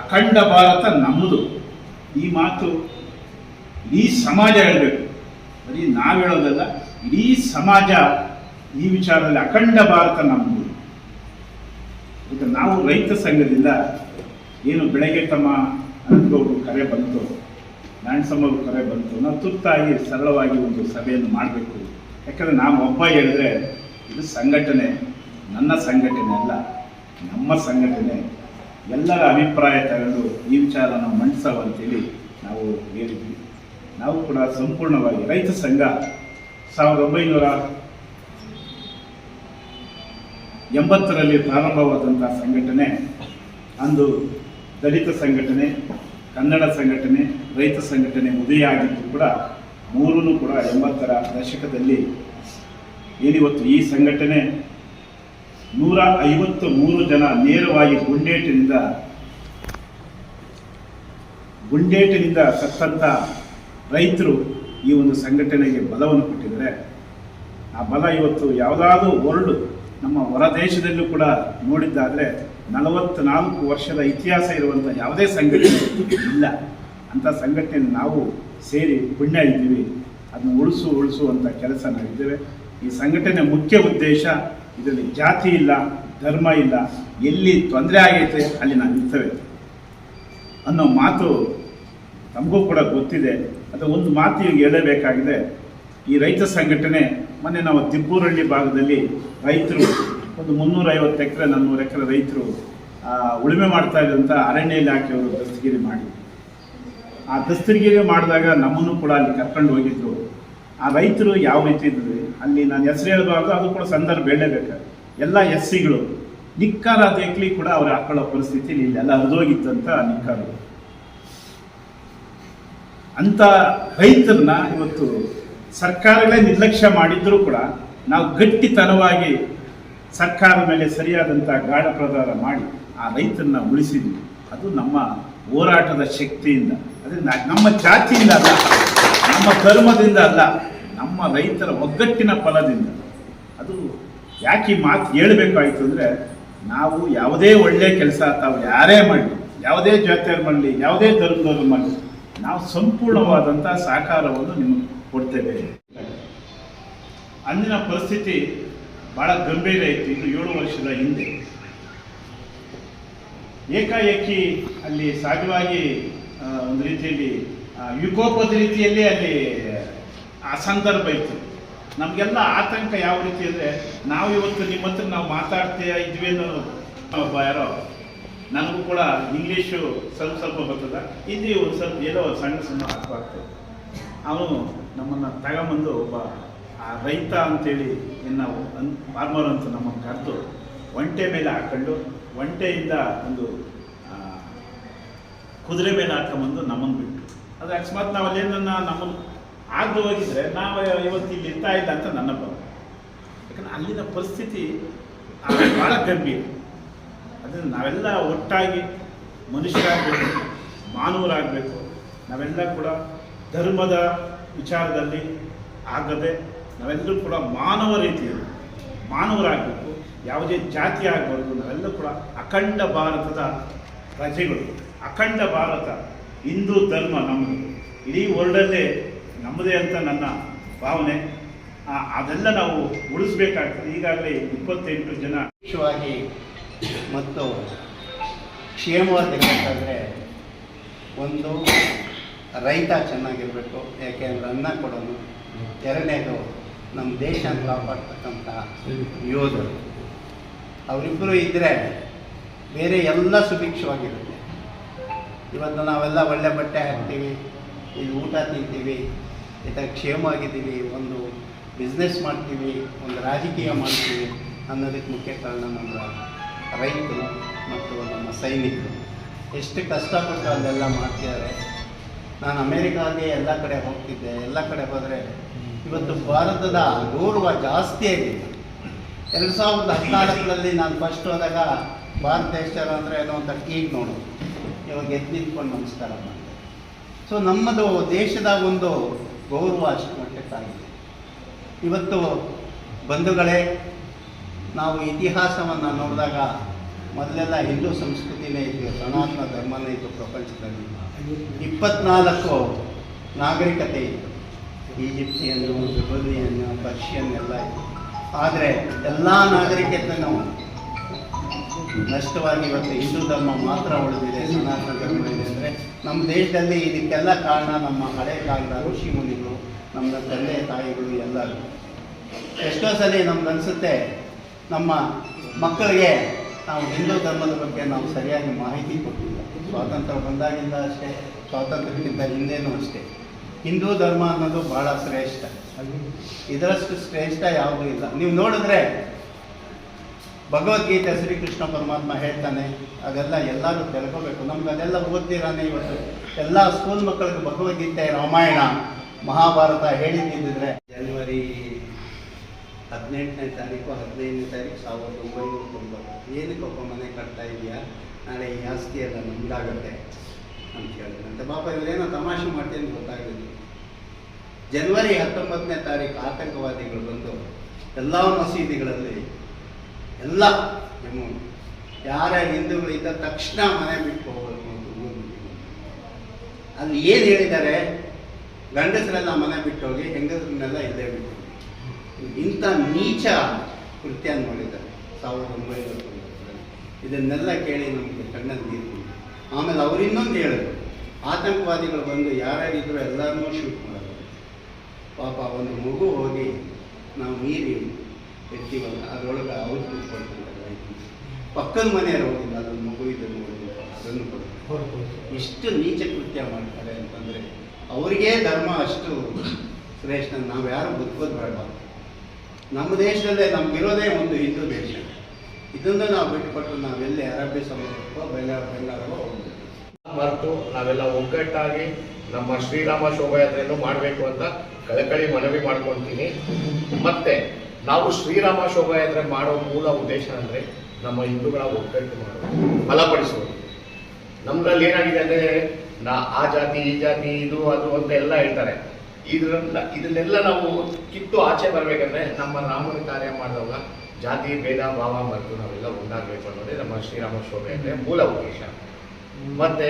ಅಖಂಡ ಭಾರತ ನಮ್ಮದು ಈ ಮಾತು ಇಡೀ ಸಮಾಜ ಹೇಳಬೇಕು. ಬರೀ ನಾವು ಹೇಳೋದಲ್ಲ, ಇಡೀ ಸಮಾಜ ಈ ವಿಚಾರದಲ್ಲಿ ಅಖಂಡ ಭಾರತ ನಮ್ಮದು ಈಗ ನಾವು ರೈತ ಸಂಘದಿಂದ ಏನು ಬೆಳಗ್ಗೆ ತಮ್ಮ ಅನುಭವರು ಕರೆ ಬಂತು ನಾಣ್ಸಮ್ಮರು ಕರೆ ಬಂತು, ನಾವು ತುರ್ತಾಗಿ ಸರಳವಾಗಿ ಒಂದು ಸಭೆಯನ್ನು ಮಾಡಬೇಕು. ಯಾಕಂದರೆ ನಾವು ಒಬ್ಬ ಹೇಳಿದ್ರೆ ಇದು ಸಂಘಟನೆ, ನನ್ನ ಸಂಘಟನೆ ಅಲ್ಲ. ನಮ್ಮ ಸಂಘಟನೆ ಎಲ್ಲರ ಅಭಿಪ್ರಾಯ ತಗೊಂಡು ಈ ವಿಚಾರನ ಮಂಡಿಸವಂತೇಳಿ ನಾವು ಹೇಳಿದ್ವಿ. ನಾವು ಕೂಡ ಸಂಪೂರ್ಣವಾಗಿ ರೈತ ಸಂಘ ಸಾವಿರದ ಒಂಬೈನೂರ ಎಂಬತ್ತರಲ್ಲಿ ಪ್ರಾರಂಭವಾದಂಥ ಸಂಘಟನೆ, ಅಂದು ದಲಿತ ಸಂಘಟನೆ, ಕನ್ನಡ ಸಂಘಟನೆ, ರೈತ ಸಂಘಟನೆ ಉದಯ ಆಗಿದ್ದು ಕೂಡ ಮೂರೂ ಕೂಡ ಎಂಬತ್ತರ ದಶಕದಲ್ಲಿ ಏನಿವತ್ತು ಈ ಸಂಘಟನೆ ನೂರ ಐವತ್ತು ಮೂರು ಜನ ನೇರವಾಗಿ ಗುಂಡೇಟಿನಿಂದ ಗುಂಡೇಟಿನಿಂದ ಸತ್ತಂಥ ರೈತರು ಈ ಒಂದು ಸಂಘಟನೆಗೆ ಬಲವನ್ನು ಕೊಟ್ಟಿದ್ದಾರೆ. ಆ ಬಲ ಇವತ್ತು ಯಾವುದಾದ್ರೂ ವರ್ಲ್ಡ್ ನಮ್ಮ ಹೊರ ದೇಶದಲ್ಲೂ ಕೂಡ ನೋಡಿದ್ದಾದರೆ ನಲವತ್ತ್ನಾಲ್ಕು ವರ್ಷದ ಇತಿಹಾಸ ಇರುವಂಥ ಯಾವುದೇ ಸಂಘಟನೆ ಇಲ್ಲ. ಅಂಥ ಸಂಘಟನೆ ನಾವು ಸೇರಿ ಪುಣ್ಯ ಇದ್ದೀವಿ ಅದನ್ನು ಉಳಿಸು ಉಳಿಸುವಂಥ ಕೆಲಸ ನಾವಿದ್ದೇವೆ. ಈ ಸಂಘಟನೆ ಮುಖ್ಯ ಉದ್ದೇಶ ಇದರಲ್ಲಿ ಜಾತಿ ಇಲ್ಲ, ಧರ್ಮ ಇಲ್ಲ, ಎಲ್ಲಿ ತೊಂದರೆ ಆಗೈತೆ ಅಲ್ಲಿ ನಾನು ಇರ್ತೇವೆ ಅನ್ನೋ ಮಾತು ನಮಗೂ ಕೂಡ ಗೊತ್ತಿದೆ. ಅದು ಒಂದು ಮಾತು ಈಗ ಹೇಳಬೇಕಾಗಿದೆ. ಈ ರೈತ ಸಂಘಟನೆ, ಮೊನ್ನೆ ನಾವು ತಿಬ್ಬೂರಳ್ಳಿ ಭಾಗದಲ್ಲಿ ರೈತರು, ಒಂದು ಮುನ್ನೂರೈವತ್ತು ಎಕರೆ, ನಾನ್ನೂರು ಎಕರೆ ರೈತರು ಉಳುಮೆ ಮಾಡ್ತಾ ಇದ್ದಂಥ ಅರಣ್ಯ ಇಲಾಖೆಯವರು ದಸ್ತಗಿರಿ ಮಾಡಿ. ಆ ದಸ್ತಗಿರಿ ಮಾಡಿದಾಗ ನಮ್ಮನ್ನು ಕೂಡ ಅಲ್ಲಿ ಕರ್ಕೊಂಡು ಹೋಗಿದ್ರು. ಆ ರೈತರು ಯಾವ ರೀತಿ ಇದ್ರು ಅಲ್ಲಿ ನಾನು ಹೆಸರು ಹೇಳಬಾರ್ದು, ಅದು ಕೂಡ ಸಂದರ್ಭ ಹೇಳಬೇಕು ಎಲ್ಲ ಎಸ್ ಸಿಗಳು ನಿಕ್ಕಾರ ಕೂಡ ಅವ್ರು ಹಾಕೊಳ್ಳೋ ಪರಿಸ್ಥಿತಿ ಇಲ್ಲೆಲ್ಲ ಹರಿದೋಗಿತ್ತಂತ ನಿಕ್ಕಾರು. ಅಂತ ರೈತರನ್ನ ಇವತ್ತು ಸರ್ಕಾರಗಳೇ ನಿರ್ಲಕ್ಷ್ಯ ಮಾಡಿದ್ರೂ ಕೂಡ ನಾವು ಗಟ್ಟಿತನವಾಗಿ ಸರ್ಕಾರದ ಮೇಲೆ ಸರಿಯಾದಂಥ ಗಾಢ ಪ್ರದಾರ ಮಾಡಿ ಆ ರೈತರನ್ನ ಉಳಿಸಿದ್ವಿ. ಅದು ನಮ್ಮ ಹೋರಾಟದ ಶಕ್ತಿಯಿಂದ, ಅದರಿಂದ ನಮ್ಮ ಜಾತಿಯಿಂದ ಅಲ್ಲ, ನಮ್ಮ ಧರ್ಮದಿಂದ ಅಲ್ಲ. ನಮ್ಮ ರೈತರ ಒಗ್ಗಟ್ಟಿನ ಫಲದಿಂದ. ಅದು ಯಾಕೆ ಮಾತು ಹೇಳಬೇಕಾಯ್ತು ಅಂದರೆ, ನಾವು ಯಾವುದೇ ಒಳ್ಳೆಯ ಕೆಲಸ ತಾವು ಯಾರೇ ಮಾಡಲಿ, ಯಾವುದೇ ಜಾತಿಯವ್ರು ಮಾಡಲಿ, ಯಾವುದೇ ಧರ್ಮದವ್ರು ಮಾಡಲಿ, ನಾವು ಸಂಪೂರ್ಣವಾದಂಥ ಸಹಕಾರವನ್ನು ನಿಮಗೆ ಕೊಡ್ತೇವೆ. ಅಂದಿನ ಪರಿಸ್ಥಿತಿ ಭಾಳ ಗಂಭೀರ ಇತ್ತು ಇದು ಏಳು ವರ್ಷದ ಹಿಂದೆ. ಏಕಾಏಕಿ ಅಲ್ಲಿ ಸಹಜವಾಗಿ ಒಂದು ರೀತಿಯಲ್ಲಿ ವಿಕೋಪದ ರೀತಿಯಲ್ಲಿ ಅಲ್ಲಿ ಆ ಸಂದರ್ಭ ಇತ್ತು. ನಮಗೆಲ್ಲ ಆತಂಕ ಯಾವ ರೀತಿ ಅಂದರೆ, ನಾವು ಇವತ್ತು ನಿಮ್ಮ ಹತ್ರ ನಾವು ಮಾತಾಡ್ತೀಯ ಇದ್ವಿ ಒಬ್ಬ ಯಾರೋ, ನನಗೂ ಕೂಡ ಇಂಗ್ಲೀಷು ಸ್ವಲ್ಪ ಸ್ವಲ್ಪ ಬರ್ತದ. ಹಿಂದಿ ಒಂದು ಸ್ವಲ್ಪ ಏನೋ ಸಣ್ಣ ಸಣ್ಣ ಅರ್ಥ ಆಗ್ತದೆ ಅವನು ನಮ್ಮನ್ನು ತಗೊಂಬಂದು ಒಬ್ಬ ಆ ರೈತ ಅಂತೇಳಿ ನಾವು ಅನ್ ಫಾರ್ಮರ್ ಅಂತ ನಮ್ಮನ್ನು ಕರೆದು ಒಂಟೆ ಮೇಲೆ ಹಾಕ್ಕೊಂಡು, ಒಂಟೆಯಿಂದ ಒಂದು ಕುದುರೆ ಮೇಲೆ ಹಾಕೊಂಬಂದು ನಮ್ಮನ್ನು ಬಿಟ್ಟು ಅದು ಅಕಸ್ಮಾತ್ ನಾವು ಅಲ್ಲೇನನ್ನ ನಮ್ಮನ್ನು ಆಗದೆ ಹೋಗಿದ್ರೆ ನಾವು ಇವತ್ತು ಇಲ್ಲಿ ಇರ್ತಾ ಇಲ್ಲ ಅಂತ ನನ್ನ ಭಾವ ಯಾಕಂದ್ರೆ ಅಲ್ಲಿನ ಪರಿಸ್ಥಿತಿ ಭಾಳ ಗಂಭೀರ. ಅದನ್ನು ನಾವೆಲ್ಲ ಒಟ್ಟಾಗಿ ಮನುಷ್ಯರಾಗಬೇಕು, ಮಾನವರಾಗಬೇಕು. ನಾವೆಲ್ಲ ಕೂಡ ಧರ್ಮದ ವಿಚಾರದಲ್ಲಿ ಆಗದೆ ನಾವೆಲ್ಲರೂ ಕೂಡ ಮಾನವ ರೀತಿಯಲ್ಲಿ ಮಾನವರಾಗಬೇಕು. ಯಾವುದೇ ಜಾತಿ ಆಗಬಾರ್ದು. ನಾವೆಲ್ಲ ಕೂಡ ಅಖಂಡ ಭಾರತದ ಪ್ರಜೆಗಳು. ಅಖಂಡ ಭಾರತ, ಹಿಂದೂ ಧರ್ಮ ನಮ್ಮದು ಇಡೀ ವರ್ಲ್ಡಲ್ಲೇ ನಮ್ಮದೇ ಅಂತ ನನ್ನ ಭಾವನೆ. ಅದೆಲ್ಲ ನಾವು ಉಳಿಸ್ಬೇಕಾಗ್ತದೆ. ಈಗಾಗಲೇ ಇಪ್ಪತ್ತೆಂಟು ಜನ. ವಿಶೇಷವಾಗಿ ಮತ್ತು ಕ್ಷೇಮವಾಗಿರಬೇಕಾದ್ರೆ ಒಂದು ರೈತ ಚೆನ್ನಾಗಿರಬೇಕು ಯಾಕೆಂದ್ರೆ ಅನ್ನ ಕೊಡೋನು ಎರಡನೇದು ನಮ್ಮ ದೇಶ ಕಾಪಾಡ್ತಕ್ಕಂಥ ಯೋಧರು. ಅವರಿಬ್ಬರು ಇದ್ದರೆ ಬೇರೆ ಎಲ್ಲ ಸುಭಿಕ್ಷವಾಗಿರುತ್ತೆ. ಇವತ್ತು ನಾವೆಲ್ಲ ಒಳ್ಳೆ ಬಟ್ಟೆ ಹಾಕ್ತೀವಿ ಇಲ್ಲಿ ಊಟ ತಿಂತೀವಿ ಈ ಕ್ಷೇಮ ಆಗಿದ್ದೀವಿ, ಒಂದು ಬಿಸ್ನೆಸ್ ಮಾಡ್ತೀವಿ, ಒಂದು ರಾಜಕೀಯ ಮಾಡ್ತೀವಿ ಅನ್ನೋದಕ್ಕೆ ಮುಖ್ಯ ಕಾರಣ ನಮ್ಮ ರೈತರು ಮತ್ತು ನಮ್ಮ ಸೈನಿಕರು. ಎಷ್ಟು ಕಷ್ಟಪಟ್ಟು ಅಲ್ಲೆಲ್ಲ ಮಾಡ್ತಿದ್ದಾರೆ. ನಾನು ಅಮೇರಿಕಾಗೆ ಎಲ್ಲ ಕಡೆ ಹೋಗ್ತಿದ್ದೆ, ಎಲ್ಲ ಕಡೆ ಹೋದರೆ ಇವತ್ತು ಭಾರತದ ಗೌರವ ಜಾಸ್ತಿ ಆಗಿದೆ. ಎರಡು ಸಾವಿರದ ಹದಿನಾಲ್ಕರಲ್ಲಿ ನಾನು ಫಸ್ಟ್ ಹೋದಾಗ ಭಾರತ ದೇಶರು ಅಂದರೆ ಏನೋ ಅಂತ ಈಗ ನೋಡು, ಇವಾಗ ಎದ್ದು ನಿಂತ್ಕೊಂಡು ನಮಸ್ಕಾರ ಮಾಡಿದೆ. ಸೊ ನಮ್ಮದು ದೇಶದ ಒಂದು ಗೌರವ ಅಷ್ಟು ಇವತ್ತು ಬಂಧುಗಳೇ, ನಾವು ಇತಿಹಾಸವನ್ನು ನೋಡಿದಾಗ ಮೊದಲೆಲ್ಲ ಹಿಂದೂ ಸಂಸ್ಕೃತಿನೇ ಇತ್ತು ಸನಾತನ ಧರ್ಮನೇ ಇತ್ತು ಪ್ರಪಂಚದಲ್ಲಿ. ಇಪ್ಪತ್ನಾಲ್ಕು ನಾಗರಿಕತೆ ಇತ್ತು. ಈಜಿಪ್ಟಿಯನ್ನು ಬಿಬಲಿಯನ್ ಪರ್ಷಿಯನ್ ಎಲ್ಲ ಇತ್ತು. ಆದರೆ ಎಲ್ಲ ನಾಗರಿಕತೆಯನ್ನು ನಷ್ಟವಾಗಿ ಇವತ್ತು ಹಿಂದೂ ಧರ್ಮ ಮಾತ್ರ ಉಳಿದಿದೆ, ಸನಾತನ ಧರ್ಮ ಇದೆ ನಮ್ಮ ದೇಶದಲ್ಲಿ ಇದಕ್ಕೆಲ್ಲ ಕಾರಣ ನಮ್ಮ ಹಳೆ ಕಾಲದ ಋಷಿ ಮುನಿಗಳು, ನಮ್ಮ ತಂದೆ ತಾಯಿಗಳು ಎಲ್ಲರೂ. ಎಷ್ಟೋ ಸಲ ನಮ್ಗೆ ಅನಿಸುತ್ತೆ, ನಮ್ಮ ಮಕ್ಕಳಿಗೆ ನಾವು ಹಿಂದೂ ಧರ್ಮದ ಬಗ್ಗೆ ನಾವು ಸರಿಯಾಗಿ ಮಾಹಿತಿ ಕೊಟ್ಟಿಲ್ಲ. ಸ್ವಾತಂತ್ರ್ಯ ಬಂದಾಗಿಂದ ಅಷ್ಟೇ, ಸ್ವಾತಂತ್ರ್ಯಕ್ಕಿಂತ ಹಿಂದೆನೂ ಅಷ್ಟೇ. ಹಿಂದೂ ಧರ್ಮ ಅನ್ನೋದು ಬಹಳ ಶ್ರೇಷ್ಠ. ಇದರಷ್ಟು ಶ್ರೇಷ್ಠ ಯಾವುದೂ ಇಲ್ಲ. ನೀವು ನೋಡಿದ್ರೆ ಭಗವದ್ಗೀತೆ ಶ್ರೀಕೃಷ್ಣ ಪರಮಾತ್ಮ ಹೇಳ್ತಾನೆ, ಅದೆಲ್ಲ ಎಲ್ಲರೂ ತಿಳ್ಕೋಬೇಕು. ನಮ್ಗೆ ಅದೆಲ್ಲ ಓದ್ತೀರಾನೆ ಇವತ್ತು. ಎಲ್ಲ ಸ್ಕೂಲ್ ಮಕ್ಕಳಿಗೆ ಭಗವದ್ಗೀತೆ, ರಾಮಾಯಣ, ಮಹಾಭಾರತ ಹೇಳಿದ್ದಿದ್ರೆ ಜನವರಿ ಹದಿನೆಂಟನೇ ತಾರೀಕು, ಹದಿನೈದನೇ ತಾರೀಕು ಸಾವಿರದ ಒಂಬೈನೂರ ತೊಂಬತ್ತು. ಏನಕ್ಕೊಬ್ಬ ಮನೆ ಕಟ್ತಾ ಇದೆಯಾ ನಾಳೆ ಈ ಆಸ್ತಿ ಎಲ್ಲ ನಮ್ದಾಗತ್ತೆ ಅಂತ ಹೇಳಿದ್ರಂತೆ ಪಾಪ ಇವರೇನೋ ತಮಾಷೆ ಮಾಡ್ತೀನಿ ಗೊತ್ತಾಗಲಿಲ್ಲ. ಜನವರಿ ಹತ್ತೊಂಬತ್ತನೇ ತಾರೀಕು ಆತಂಕವಾದಿಗಳು ಬಂದು, ಎಲ್ಲ ಮಸೀದಿಗಳಲ್ಲಿ ಎಲ್ಲ ನಮ್ಮ ಹಿಂದೂಗಳು ಇದ್ದ ತಕ್ಷಣ ಮನೆ ಬಿಟ್ಟು ಹೋಗ್ಬೇಕು ಅಂತ. ಅಲ್ಲಿ ಏನು ಹೇಳಿದ್ದಾರೆ? ಗಂಡಸರೆಲ್ಲ ಮನೆ ಬಿಟ್ಟು ಹೋಗಿ ಹೆಂಗಸರನ್ನೆಲ್ಲ ಇಲ್ಲೇ ಬಿಟ್ಟು. ಇಂಥ ನೀಚ ಕೃತ್ಯ ಮಾಡಿದ್ದಾರೆ ಸಾವಿರದ ಒಂಬೈನೂರ ಇದನ್ನೆಲ್ಲ ಕೇಳಿ ನಮಗೆ ಕಣ್ಣಲ್ಲಿ ನೀರು ಆಮೇಲೆ ಅವ್ರು ಇನ್ನೊಂದು ಹೇಳಿದ್ರು, ಆತಂಕವಾದಿಗಳು ಬಂದು ಯಾರ್ಯಾರಿದ್ರು ಎಲ್ಲರನ್ನೂ ಶೂಟ್ ಮಾಡೋದು. ಪಾಪ ಒಂದು ಮಗು ಹೋಗಿ ನಾವು ಮೀರಿ ಎತ್ತೀವಲ್ಲ, ಅದರೊಳಗೆ ಅವ್ರು ಕೂತ್ಕೊಳ್ತಾರೆ ಪಕ್ಕದ ಮನೆಯವರು ಹೋಗಿಲ್ಲ ಅದೊಂದು ಮಗು ಇದನ್ನು ನೋಡಿ, ಅದನ್ನು ಕೊಡ್ತಾರೆ ಇಷ್ಟು ನೀಚ ಕೃತ್ಯ ಮಾಡ್ತಾರೆ ಅಂತಂದರೆ ಅವರಿಗೇ ಧರ್ಮ ಅಷ್ಟು ಶ್ರೇಷ್ಠ, ನಾವು ಯಾರು ಬದುಕೋದು ಬೇಡ. ನಮ್ಮ ದೇಶದಲ್ಲೇ ನಮಗಿರೋದೇ ಒಂದು ಹಿಂದೂ ದೇಶ. ಇದನ್ನು ನಾವು ಬಿಟ್ಟುಕೊಟ್ಟು ನಾವೆಲ್ಲಿ ಅರಬ್ಬಿ ಸಮುದ್ರಕ್ಕೋ ಬೆಂಗಾಳ ಬೆಂಗಾಳಗೋ ಹೋಗ್ಬೇಕು. ಮರೆತು ನಾವೆಲ್ಲ ಒಗ್ಗಟ್ಟಾಗಿ ನಮ್ಮ ಶ್ರೀರಾಮ ಶೋಭಾಯಾತ್ರೆಯನ್ನು ಮಾಡಬೇಕು ಅಂತ ಕಳಕಳಿ ಮನವಿ ಮಾಡ್ಕೊಳ್ತೀನಿ ಮತ್ತೆ ನಾವು ಶ್ರೀರಾಮ ಶೋಭಾಯಾತ್ರೆ ಮಾಡೋ ಮೂಲ ಉದ್ದೇಶ ಅಂದ್ರೆ ನಮ್ಮ ಹಿಂದೂಗಳ ಒಗ್ಗಟ್ಟು ಮಾಡೋದು, ಬಲಪಡಿಸೋದು. ನಮ್ದ್ರಲ್ಲಿ ಏನಾಗಿದೆ ಅಂದ್ರೆ, ನಾ ಆ ಜಾತಿ, ಈ ಜಾತಿ, ಇದು, ಅದು ಅಂತ ಎಲ್ಲ ಹೇಳ್ತಾರೆ. ಇದ್ರಿಂದ, ಇದನ್ನೆಲ್ಲ ನಾವು ಕಿತ್ತು ಆಚೆ ಬರ್ಬೇಕಂದ್ರೆ ನಮ್ಮ ರಾಮನ ಕಾರ್ಯ ಮಾಡಿದಾಗ ಜಾತಿ, ಭೇದ, ಭಾವ ಮರೆತು ನಾವೆಲ್ಲ ಒಂದಾಗಬೇಕು ಅನ್ನೋದೇ ನಮ್ಮ ಶ್ರೀರಾಮ ಶೋಭಾಯಾತ್ರೆಯ ಮೂಲ ಉದ್ದೇಶ. ಮತ್ತೆ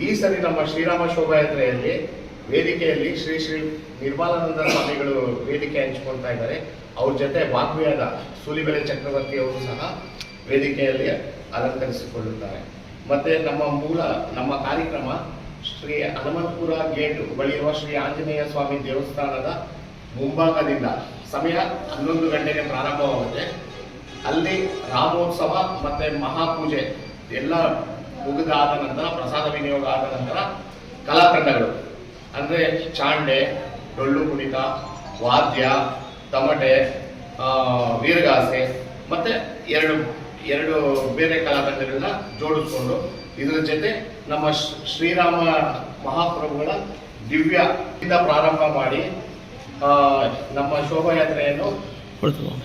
ಈ ಸರಿ ನಮ್ಮ ಶ್ರೀರಾಮ ಶೋಭಾಯಾತ್ರೆಯಲ್ಲಿ ವೇದಿಕೆಯಲ್ಲಿ ಶ್ರೀ ಶ್ರೀ ನಿರ್ಮಲಾನಂದ ಸ್ವಾಮಿಗಳು ವೇದಿಕೆ ಹಂಚ್ಕೊಳ್ತಾ ಇದ್ದಾರೆ. ಅವ್ರ ಜೊತೆ ವಾಗ್ಮಿಯಾದ ಸೂಲಿಬೆಲೆ ಚಕ್ರವರ್ತಿ ಅವರು ಸಹ ವೇದಿಕೆಯಲ್ಲಿ ಅಲಂಕರಿಸಿಕೊಳ್ಳುತ್ತಾರೆ. ಮತ್ತೆ ನಮ್ಮ ಮೂಲ, ನಮ್ಮ ಕಾರ್ಯಕ್ರಮ ಶ್ರೀ ಹನುಮಂತಪುರ ಗೇಟ್ ಬಳಿ ಇರುವ ಶ್ರೀ ಆಂಜನೇಯ ಸ್ವಾಮಿ ದೇವಸ್ಥಾನದ ಮುಂಭಾಗದಿಂದ ಸಮಯ ಹನ್ನೊಂದು ಗಂಟೆಗೆ ಪ್ರಾರಂಭವಾಗುತ್ತೆ. ಅಲ್ಲಿ ರಾಮೋತ್ಸವ ಮತ್ತೆ ಮಹಾಪೂಜೆ ಎಲ್ಲ ಮುಗಿದಾದ ನಂತರ, ಪ್ರಸಾದ ವಿನಿಯೋಗ ಆದ ನಂತರ ಕಲಾ ತಂಡಗಳು ಅಂದ್ರೆ ಚಾಂಡೆ, ಡೊಳ್ಳು ಕುಣಿತ, ವಾದ್ಯ, ತಮಟೆ ವೀರಗಾಸೆ, ಮತ್ತೆ ಎರಡು ಎರಡು ಬೇರೆ ಕಲಾತಂಡಗಳನ್ನ ಜೋಡಿಸ್ಕೊಂಡು ಇದರ ಜೊತೆ ನಮ್ಮ ಶ್ರೀ- ಶ್ರೀರಾಮ ಮಹಾಪ್ರಭುಗಳ ದಿವ್ಯ ಇಂದ ಪ್ರಾರಂಭ ಮಾಡಿ ನಮ್ಮ ಶೋಭಾಯಾತ್ರೆಯನ್ನು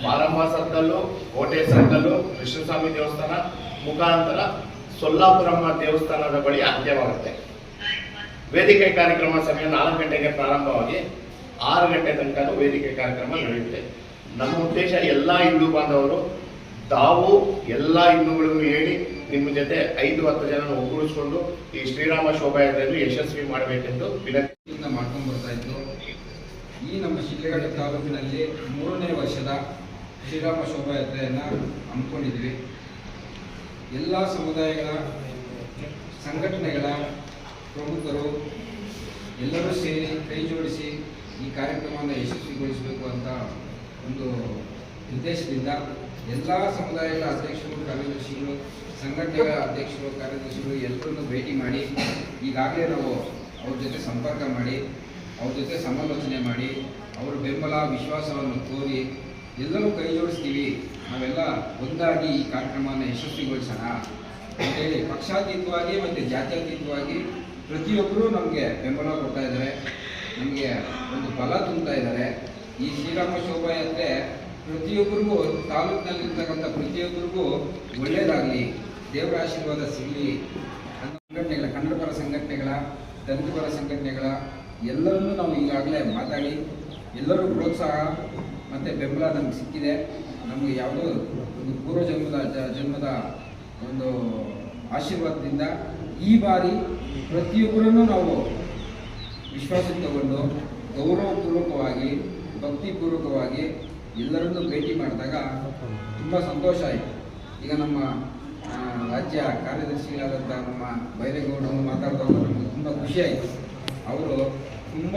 ಮಾರಮ್ಮ ಸರ್ಕಲ್ಲು, ಕೋಟೆ ಸರ್ಕಲ್ಲು, ಕೃಷ್ಣಸ್ವಾಮಿ ದೇವಸ್ಥಾನ ಮುಖಾಂತರ ಸೊಲ್ಲಾಪುರಮ್ಮ ದೇವಸ್ಥಾನದ ಬಳಿ ಅಂತ್ಯವಾಗುತ್ತೆ. ವೇದಿಕೆ ಕಾರ್ಯಕ್ರಮ ಸಮಯ ನಾಲ್ಕು ಗಂಟೆಗೆ ಪ್ರಾರಂಭವಾಗಿ ಆರು ಗಂಟೆ ತನಕ ವೇದಿಕೆ ಕಾರ್ಯಕ್ರಮ ನಡೆಯುತ್ತೆ. ನಮ್ಮ ಉದ್ದೇಶ ಎಲ್ಲ ಹಿಂದೂ ಬಾಂಧವರು, ತಾವು ಎಲ್ಲ ಹಿಂದೂಗಳಿಗೂ ಹೇಳಿ ನಿಮ್ಮ ಜೊತೆ ಐದು, ಹತ್ತು ಜನ ಒಗ್ಗೂಡಿಸ್ಕೊಂಡು ಈ ಶ್ರೀರಾಮ ಶೋಭಾಯಾತ್ರೆಯನ್ನು ಯಶಸ್ವಿ ಮಾಡಬೇಕೆಂದು ವಿನಂತಿ ಮಾಡ್ಕೊಂಡು ಬರ್ತಾ ಇತ್ತು ಈ ನಮ್ಮ ಶಿಕ್ಷಣ ತಾಲೂಕಿನಲ್ಲಿ ಮೂರನೇ ವರ್ಷದ ಶ್ರೀರಾಮ ಶೋಭಾಯಾತ್ರೆಯನ್ನು ಹಮ್ಮಿಕೊಂಡಿದ್ವಿ. ಎಲ್ಲ ಸಮುದಾಯಗಳ ಸಂಘಟನೆಗಳ ಪ್ರಮುಖರು ಎಲ್ಲರೂ ಸೇರಿ ಕೈ ಜೋಡಿಸಿ ಈ ಕಾರ್ಯಕ್ರಮವನ್ನು ಯಶಸ್ವಿಗೊಳಿಸಬೇಕು ಅಂತ ಒಂದು ಉದ್ದೇಶದಿಂದ ಎಲ್ಲ ಸಮುದಾಯಗಳ ಅಧ್ಯಕ್ಷರು, ಕಾರ್ಯದರ್ಶಿಗಳು ಸಂಘಟನೆಗಳ ಅಧ್ಯಕ್ಷರು, ಕಾರ್ಯದರ್ಶಿಗಳು ಎಲ್ಲರನ್ನು ಭೇಟಿ ಮಾಡಿ, ಈಗಾಗಲೇ ನಾವು ಅವ್ರ ಜೊತೆ ಸಂಪರ್ಕ ಮಾಡಿ, ಅವ್ರ ಜೊತೆ ಸಮಾಲೋಚನೆ ಮಾಡಿ, ಅವರ ಬೆಂಬಲ, ವಿಶ್ವಾಸವನ್ನು ತೋರಿ ಎಲ್ಲರೂ ಕೈ ಜೋಡಿಸ್ತೀವಿ, ನಾವೆಲ್ಲ ಒಂದಾಗಿ ಈ ಕಾರ್ಯಕ್ರಮವನ್ನು ಯಶಸ್ವಿಗೊಳಿಸೋಣ ಅಂತೇಳಿ ಪಕ್ಷಾತೀತವಾಗಿ ಮತ್ತು ಜಾತ್ಯತೀತವಾಗಿ ಪ್ರತಿಯೊಬ್ಬರೂ ನಮಗೆ ಬೆಂಬಲ ಕೊಡ್ತಾ ಇದ್ದಾರೆ. ನಮಗೆ ಒಂದು ಬಲ ತುಂಬ್ತಾ ಇದ್ದಾರೆ. ಈ ಶ್ರೀರಾಮ ಶೋಭಾಯಾತ್ರೆ ಪ್ರತಿಯೊಬ್ಬರಿಗೂ ತಾಲೂಕಿನಲ್ಲಿರ್ತಕ್ಕಂಥ ಪ್ರತಿಯೊಬ್ಬರಿಗೂ ಒಳ್ಳೆಯದಾಗಲಿ ದೇವರ ಆಶೀರ್ವಾದ ಸಿಗಲಿ ಸಂಘಟನೆಗಳ ಕನ್ನಡ ಪರ ಸಂಘಟನೆಗಳ ತಂತು ಪರ ಸಂಘಟನೆಗಳ, ಎಲ್ಲರನ್ನೂ ನಾವು ಈಗಾಗಲೇ ಮಾತಾಡಿ, ಎಲ್ಲರೂ ಪ್ರೋತ್ಸಾಹ ಮತ್ತು ಬೆಂಬಲ ನಮಗೆ ಸಿಕ್ಕಿದೆ. ನಮಗೆ ಯಾವುದೋ ಒಂದು ಪೂರ್ವ ಜನ್ಮದ ಜ- ಜನ್ಮದ ಒಂದು ಆಶೀರ್ವಾದದಿಂದ ಈ ಬಾರಿ ಪ್ರತಿಯೊಬ್ಬರನ್ನು ನಾವು ವಿಶ್ವಾಸ ತಗೊಂಡು ಗೌರವಪೂರ್ವಕವಾಗಿ, ಭಕ್ತಿಪೂರ್ವಕವಾಗಿ ಎಲ್ಲರನ್ನು ಭೇಟಿ ಮಾಡಿದಾಗ ತುಂಬ ಸಂತೋಷ ಆಯಿತು. ಈಗ ನಮ್ಮ ರಾಜ್ಯ ಕಾರ್ಯದರ್ಶಿಗಳಾದಂಥ ನಮ್ಮ ಬೈರೇಗೌಡರು ಮಾತಾಡಿದಾಗ ನಮಗೆ ತುಂಬ ಖುಷಿ ಆಯಿತು. ಅವರು ತುಂಬ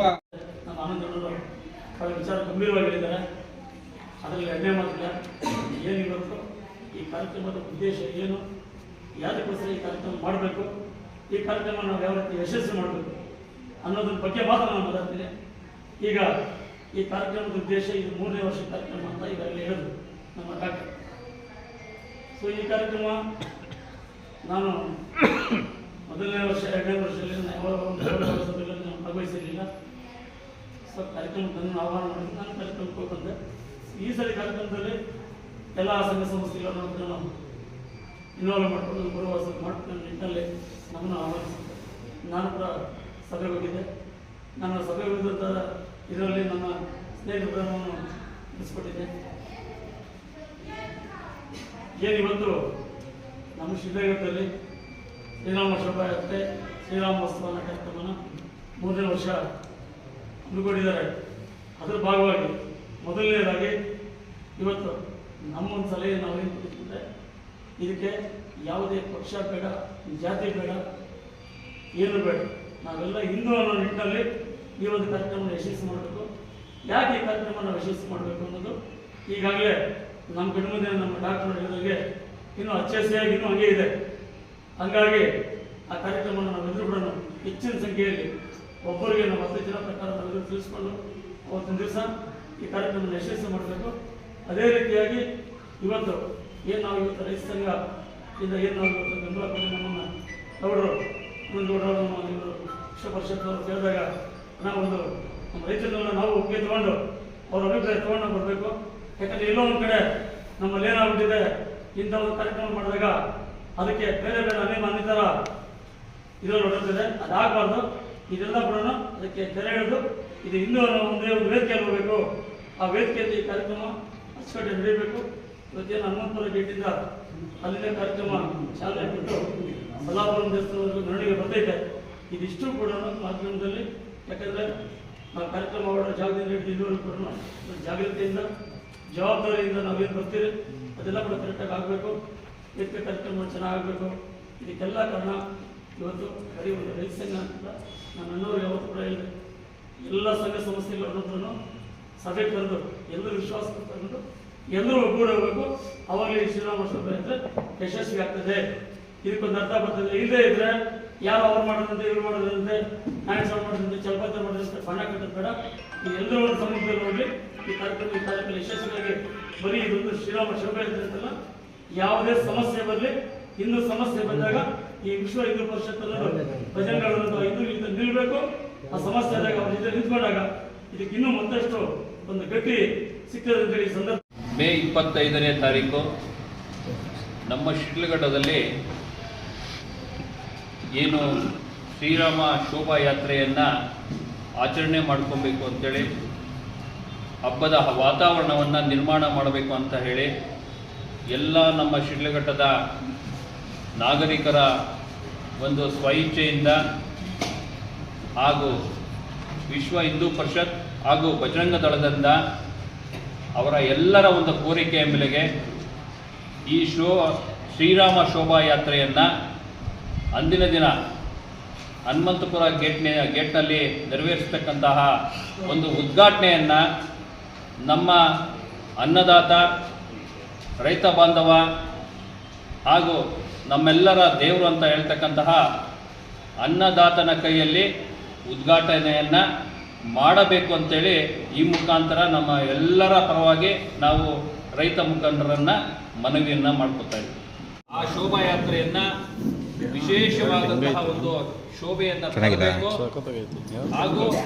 ನಮ್ಮ ಆನಂದಗೌಡರು ಅವರ ವಿಚಾರ ಗಂಭೀರವಾಗಿ ಅದರಲ್ಲಿ ಮಾತ್ರ ಮಾತಿಲ್ಲ ಈ ಕಾರ್ಯಕ್ರಮದ ಉದ್ದೇಶ ಏನು? ಯಾರಿಗೋಸ್ಕರ ಈ ಕಾರ್ಯಕ್ರಮ ಮಾಡಬೇಕು? ಈ ಕಾರ್ಯಕ್ರಮ ನಾವು ಯಾವ ರೀತಿ ಯಶಸ್ವಿ ಮಾಡಬೇಕು ಅನ್ನೋದ್ರ ಬಗ್ಗೆ ಮಾತ್ರ ನಾನು ಮಾತಾಡ್ತೀನಿ ಈಗ ಈ ಕಾರ್ಯಕ್ರಮದ ಉದ್ದೇಶ ಇದು ಮೂರನೇ ವರ್ಷ ಕಾರ್ಯಕ್ರಮ ಅಂತ ಈಗಾಗಲೇ ಹೇಳಿದ್ರು ನಮ್ಮ ಡಾಕ್ಟರ್. ಸೊ ಈ ಕಾರ್ಯಕ್ರಮ ನಾನು ಮೊದಲನೇ ವರ್ಷ, ಎರಡನೇ ವರ್ಷದಲ್ಲಿ ನಾನು ನಾನು ಭಾಗವಹಿಸಿರಲಿಲ್ಲ. ಸೊ ಕಾರ್ಯಕ್ರಮದಲ್ಲಿ ನನ್ನ ಆಹ್ವಾನ ಮಾಡಿದ್ದು ನಾನು ಕಾರ್ಯಕ್ರಮಕ್ಕೆ ಹೋಗ್ಬಂದೆ. ಈ ಸರಿ ಕಾರ್ಯಕ್ರಮದಲ್ಲಿ ಎಲ್ಲ ಸಂಘ ಸಂಸ್ಥೆಗಳನ್ನು ನಾವು ಇನ್ವಾಲ್ವ್ ಮಾಡಿಕೊಂಡು ಬರುವ ಮಾಡ್ಕೊಂಡು ನಿಟ್ಟಿನಲ್ಲಿ ನಮ್ಮನ್ನು ಆಹ್ವಾನಿಸುತ್ತೆ. ನಾನು ಕೂಡ ಸಭೆ ಹೋಗಿದ್ದೆ. ನನ್ನ ಸಭೆ ಹೋಗಿದ್ದಂಥ ಇದರಲ್ಲಿ ನನ್ನ ಸ್ನೇಹಿತರನ್ನು ತಿಳಿಸ್ಕೊಟ್ಟಿದ್ದೆ ಏನಿವತ್ತು ನಮ್ಮ ಶಿವನಗರದಲ್ಲಿ ಶ್ರೀರಾಮ ಶೋಭಾಯಾತ್ರೆ ಶ್ರೀರಾಮೋತ್ಸವ ಕಾರ್ಯಕ್ರಮನ ಮೂರನೇ ವರ್ಷ ಹಮ್ಮಿಕೊಂಡಿದ್ದಾರೆ. ಅದರ ಭಾಗವಾಗಿ ಮೊದಲನೇದಾಗಿ ಇವತ್ತು ನಮ್ಮೊಂದು ಸಲಹೆ ನಾವು ಕೊಟ್ಟಿದ್ದೆ ಇದಕ್ಕೆ ಯಾವುದೇ ಪಕ್ಷ ಬೇಡ ಜಾತಿ ಬೇಡ, ಏನು ಬೇಡ. ನಾವೆಲ್ಲ ಹಿಂದೂ ಅನ್ನೋ ನಿಟ್ಟಿನಲ್ಲಿ ಈ ಒಂದು ಕಾರ್ಯಕ್ರಮವನ್ನು ಯಶಸ್ಸು ಮಾಡಬೇಕು. ಯಾಕೆ ಈ ಕಾರ್ಯಕ್ರಮವನ್ನು ಯಶಸ್ಸು ಮಾಡಬೇಕು ಅನ್ನೋದು ಈಗಾಗಲೇ ನಮ್ಮ ಕಣ್ಮುಂದೆ ನಮ್ಮ ಡಾಕ್ಟರ್ ಹೇಳಿದಾಗೆ ಇನ್ನೂ ಅಚ್ಚಸಿಯಾಗಿ ಇನ್ನೂ ಹಂಗೆ ಇದೆ. ಹಂಗಾಗಿ ಆ ಕಾರ್ಯಕ್ರಮವನ್ನು ನಾವೆಲ್ಲರೂ ಕೂಡ ಹೆಚ್ಚಿನ ಸಂಖ್ಯೆಯಲ್ಲಿ ಒಬ್ಬರಿಗೆ ನಾವು ಹತ್ತು ಜನ ಪ್ರಕಾರ ನಾವೆಲ್ಲರೂ ತಿಳಿಸ್ಕೊಂಡು ಅವತ್ತಿನ ದಿವಸ ಈ ಕಾರ್ಯಕ್ರಮವನ್ನು ಯಶಸ್ಸು ಮಾಡಬೇಕು. ಅದೇ ರೀತಿಯಾಗಿ ಇವತ್ತು ಏನು ನಾವು ಇವತ್ತು ರೈತ ಸಂಘ ಇಂದ ಏನು ನಾವು ಇವತ್ತು ಬೆಂಬಲ ಕೊಡಿ ನಮ್ಮನ್ನು? ಗೌಡರು ಮುಂದೂಡೋರು ನಮ್ಮ ಇವರು ವಿಶ್ವ ಕೇಳಿದಾಗ ನಾವೊಂದು ನಮ್ಮ ರೈತರನ್ನ ನಾವು ಒಪ್ಪಿಗೆ ತಗೊಂಡು ಅವ್ರ ಅಭಿಪ್ರಾಯ ತಗೊಂಡು ಬರಬೇಕು. ಯಾಕಂದರೆ ಎಲ್ಲೋ ಒಂದು ಕಡೆ ನಮ್ಮಲ್ಲಿ ಏನಾಗ್ಬಿಟ್ಟಿದೆ, ಇಂಥ ಒಂದು ಕಾರ್ಯಕ್ರಮ ಮಾಡಿದಾಗ ಅದಕ್ಕೆ ಬೇರೆ ಬೇರೆ ಅನೇಕ ಅನ್ನಿತರ ಇದರಲ್ಲಿ ಹೊರಟಿದೆ ಅದಾಗಬಾರ್ದು ಇದೆಲ್ಲ ಕೂಡ ಅದಕ್ಕೆ ತೆರೆ ಹಿಡಿದು ಇದು ಇನ್ನೂ ಒಂದೇ ಒಂದು ವೇದಿಕೆಯಲ್ಲಿ ಹೋಗಬೇಕು. ಆ ವೇದಿಕೆಯಲ್ಲಿ ಈ ಕಾರ್ಯಕ್ರಮ ಅಚ್ಚುಕಟ್ಟೆ ನಡೀಬೇಕು ಇವತ್ತೇನು ಹನುಮಂತರ ಗೇಟಿಂದ ಅಲ್ಲಿನ ಕಾರ್ಯಕ್ರಮ ಚಾಲನೆ ಬಿಟ್ಟು ಬಲ್ಲಾಪುರಂ ದೇವಸ್ಥಾನವರೆಗೂ ಮೆರವಣಿಗೆ ಬರ್ತೈತೆ. ಇದಿಷ್ಟು ಕೂಡ ಮಾಧ್ಯಮದಲ್ಲಿ, ಯಾಕಂದ್ರೆ ನಾವು ಕಾರ್ಯಕ್ರಮ ಮಾಡೋ ಜಾಗದಿಂದ ಹಿಡಿದು ಕೂಡ ಜವಾಬ್ದಾರಿಯಿಂದ ನಾವೇನು ಬರ್ತೀವಿ ಅದೆಲ್ಲ ಕೂಡ ಕರೆಕ್ಟಾಗಿ ಆಗಬೇಕು. ಇದಕ್ಕೆ ಕಾರ್ಯಕ್ರಮ ಚೆನ್ನಾಗಬೇಕು ಇದಕ್ಕೆಲ್ಲ ಕಾರಣ ಇವತ್ತು ಬರೀ ಒಂದು ರೈತ ಸಂಘ ಅಂತ ನಾನು ಅನ್ನೋರು ಯಾವತ್ತು ಕೂಡ ಇಲ್ಲ ಎಲ್ಲ ಸಂಘ ಸಂಸ್ಥೆಗಳನ್ನು ಸಭೆ ಕರೆದು ಎಲ್ಲರೂ ವಿಶ್ವಾಸ ತಗೊಂಡು ಎಲ್ಲರೂ ಒಗ್ಗೂಡಬೇಕು. ಅವಾಗಲೇ ಶ್ರೀರಾಮ ಅಂದ್ರೆ ಯಶಸ್ವಿ ಆಗ್ತದೆ. ಇದಕ್ಕೊಂದು ಅರ್ಥ ಬರ್ತದೆ. ಇಲ್ಲದೇ ಇದ್ರೆ ಯಾರು ಅವ್ರು ಮಾಡೋದಂತೆ, ಇವ್ರು ಮಾಡೋದಂತೆ ನಾಯಕ ಮಾಡೋದಂತೆ ಚಲಪತ್ರ ಮಾಡೋದಂತೆ ಬಣ್ಣ ಕಟ್ಟದ ಬೇಡ. ಈ ಎಲ್ಲರೂ ಸಮುದ್ರದಲ್ಲಿ ನೋಡಿ ಈ ಕಾರ್ಯಕ್ರಮ ಈ ಕಾರ್ಯಕ್ರಮ ಯಶಸ್ವಿಯಾಗಿ ಬರೀ ಇದೊಂದು ಶ್ರೀರಾಮ ಶಬ್ದ ಇರ್ತಲ್ಲ ಯಾವುದೇ ಸಮಸ್ಯೆ ಬರಲಿ. ಹಿಂದೂ ಸಮಸ್ಯೆ ಬಂದಾಗ ಈ ವಿಶ್ವ ಹಿಂದೂ ಪರಿಷತ್ ಭಜನೆಗಳನ್ನು ಹಿಂದೂ ಇಂದ ನಿಲ್ಬೇಕು. ಆ ಸಮಸ್ಯೆ ಆದಾಗ ಅವ್ರ ಜೊತೆ ನಿಂತ್ಕೊಂಡಾಗ ಇದಕ್ಕೆ ಇನ್ನೂ ಮತ್ತಷ್ಟು ಒಂದು ಗಟ್ಟಿ ಸಿಗ್ತದೆ ಈ ಸಂದರ್ಭ ಮೇ ಇಪ್ಪತ್ತೈದನೇ ತಾರೀಕು ನಮ್ಮ ಶಿಡ್ಲಘಟ್ಟದಲ್ಲಿ ಏನು ಶ್ರೀರಾಮ ಶೋಭಾಯಾತ್ರೆಯನ್ನು ಆಚರಣೆ ಮಾಡ್ಕೊಬೇಕು ಅಂತೇಳಿ, ಹಬ್ಬದ ವಾತಾವರಣವನ್ನು ನಿರ್ಮಾಣ ಮಾಡಬೇಕು ಅಂತ ಹೇಳಿ ಎಲ್ಲ ನಮ್ಮ ಶಿಡ್ಲಘಟ್ಟದ ನಾಗರಿಕರ ಒಂದು ಸ್ವಇಚ್ಛೆಯಿಂದ ಹಾಗೂ ವಿಶ್ವ ಹಿಂದೂ ಪರಿಷತ್ ಹಾಗೂ ಬಜರಂಗ ದಳದಿಂದ ಅವರ ಎಲ್ಲರ ಒಂದು ಕೋರಿಕೆಯ ಮೇಲೆಗೆ ಈ ಶೋ ಶ್ರೀರಾಮ ಶೋಭಾಯಾತ್ರೆಯನ್ನು ಅಂದಿನ ದಿನ ಹನುಮಂತಪುರ ಗೇಟ್ನ ಗೇಟ್ನಲ್ಲಿ ನೆರವೇರಿಸತಕ್ಕಂತಹ ಒಂದು ಉದ್ಘಾಟನೆಯನ್ನು ನಮ್ಮ ಅನ್ನದಾತ, ರೈತ ಬಾಂಧವ ಹಾಗೂ ನಮ್ಮೆಲ್ಲರ ದೇವರು ಅಂತ ಹೇಳ್ತಕ್ಕಂತಹ ಅನ್ನದಾತನ ಕೈಯಲ್ಲಿ ಉದ್ಘಾಟನೆಯನ್ನು ಮಾಡಬೇಕು ಅಂತೇಳಿ ಈ ಮುಖಾಂತರ ನಮ್ಮ ಎಲ್ಲರ ಪರವಾಗಿ ನಾವು ರೈತ ಮುಖಂಡರನ್ನ ಮನವಿಯನ್ನ ಮಾಡ್ಕೊತಾ ಇದ್ದೀವಿ ಆ ಶೋಭಾಯಾತ್ರೆಯನ್ನ ವಿಶೇಷವಾದಂತಹ ಒಂದು ಶೋಭೆಯನ್ನು ಹಾಗೂ